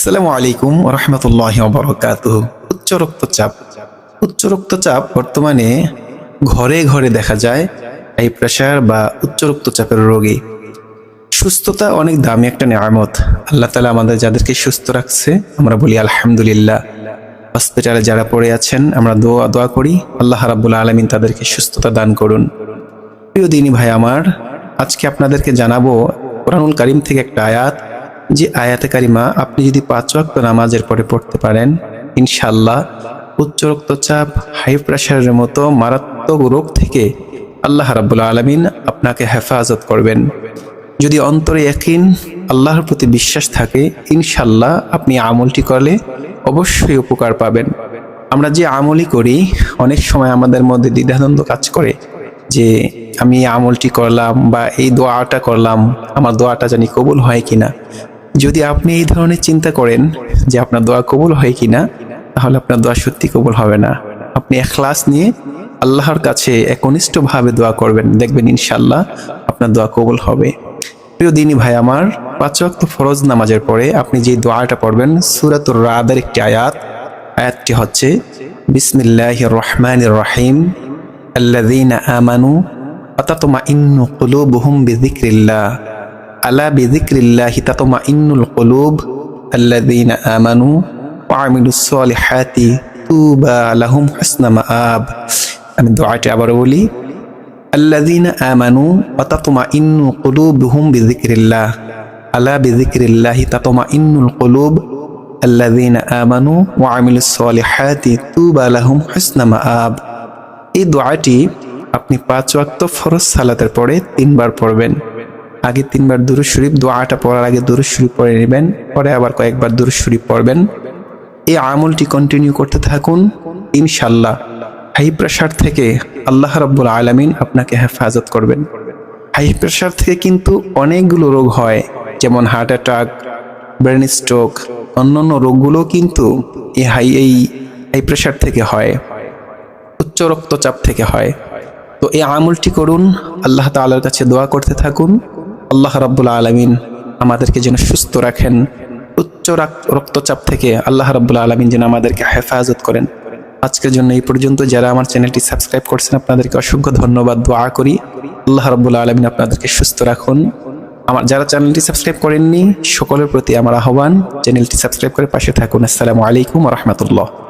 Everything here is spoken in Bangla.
আসসালামু আলাইকুম রহমতুল্লাহ বরকাত উচ্চ রক্তচাপ। উচ্চ রক্তচাপ বর্তমানে ঘরে ঘরে দেখা যায় হাই প্রেশার বা উচ্চ রক্তচাপের রোগী। সুস্থতা অনেক দামি একটা নিয়ামত। আল্লাহ তালা আমাদের যাদেরকে সুস্থ রাখছে, আমরা বলি আলহামদুলিল্লাহ। হসপিটালে যারা পড়ে আছেন, আমরা দোয়া দোয়া করি, আল্লাহ রাবুল আলমিন তাদেরকে সুস্থতা দান করুন। প্রিয় দিনী ভাই আমার, আজকে আপনাদেরকে জানাব কোরআনুল কারিম থেকে একটা আয়াত যে আয়াতে কারিমা আপনি যদি পাঁচ ওয়াক্ত নামাজের পরে পড়তে পারেন ইনশাল্লাহ উচ্চ রক্তচাপ হাই প্রেশারের মতো মারাত্মক রোগ থেকে আল্লাহ রাবুল আলমিন আপনাকে হেফাজত করবেন। যদি অন্তরে একিন আল্লাহর প্রতি বিশ্বাস থাকে ইনশাল্লাহ আপনি আমলটি করলে অবশ্যই উপকার পাবেন। আমরা যে আমলই করি, অনেক সময় আমাদের মধ্যে দ্বিধাদ্বন্দ্ব কাজ করে যে আমি আমলটি করলাম বা এই দোয়াটা করলাম, আমার দোয়াটা জানি কবুল হয় কিনা। যদি আপনি এই ধরনের চিন্তা করেন যে আপনার দোয়া কবুল হয় কিনা, তাহলে আপনার দোয়া সত্যি কবুল হবে না। আপনি এখলাস নিয়ে আল্লাহর কাছে একনিষ্ঠভাবে দোয়া করবেন। দেখবেন ইনশাল্লাহ আপনার দোয়া কবুল হবে। প্রিয় দিনী ভাই আমার, পাঁচ ওয়াক্ত ফরজ নামাজের পরে আপনি যে দোয়াটা পড়বেন, সুরাতুর রাদের একটি আয়াত। আয়াতটি হচ্ছে বিসমিল্লাহ রহমান রহিম, আল্লাযীনা আমানু আতাতমাইন্নু কুলুবুহুম বিযিকরিল্লাহ। আলা বিজিক্রিল্লাহি তাতমা ইন্নুল কলুব আল্লাদিন আমানু ওয়ামিলুসলিহাতি তুবা আলাহুম হাসনামা আব আমি দোয়াটি আবার বলি আল্লাদিন আমানু তাতমা ইন্নু কলুব হুম বিজিক্রিল্লাহ আলা বিজিক্রিল্লাহি তাতমা ইন্নুল কলুব আল্লাদিন আমানু ওয়ামিলুসলিহাতি তুবা আলাহুম হাসনামা আব এই দোয়াটি আপনি পাঁচ ওয়াক্ত ফরজ সালাতের পরে তিনবার পড়বেন। আগে তিনবার দুরুদ শরীফ, দোয়াটা পড়ার আগে দুরুদ শরীফ পড়ে নেবেন, পরে আবার কয়েকবার দুরুদ শরীফ পড়বেন। এই আমলটি কন্টিনিউ করতে থাকুন ইনশাল্লাহ হাই প্রেশার থেকে আল্লাহ রাব্বুল আলামিন আপনাকে হেফাজত করবেন। হাই প্রেশার থেকে কিন্তু অনেকগুলো রোগ হয়, যেমন হার্ট অ্যাটাক ব্রেন স্ট্রোক অন্যান্য রোগগুলো কিন্তু এই হাই এই হাই প্রেশার থেকে হয়, উচ্চ রক্তচাপ থেকে হয়। তো এই আমলটি করুন, আল্লাহ তাআলার কাছে দোয়া করতে থাকুন। আল্লাহ রাব্বুল আলামিন আমাদেরকে যেন সুস্থ রাখেন, উচ্চ রাক- রক্তচাপ থেকে আল্লাহ রাব্বুল আলামিন যেন আমাদেরকে হেফাজত করেন। আজকের জন্য এই পর্যন্ত। যারা আমার চ্যানেলটি সাবস্ক্রাইব করছেন, আপনাদেরকে অসংখ্য ধন্যবাদ, দোয়া করি। আল্লাহ রাব্বুল আলামিন আপনাদেরকে সুস্থ রাখুন। আমার, যারা চ্যানেলটি সাবস্ক্রাইব করেননি, সকলের প্রতি আমার আহ্বান। চ্যানেলটি সাবস্ক্রাইব করে পাশে থাকুন। আসসালামু আলাইকুম রহমতুল্লাহ।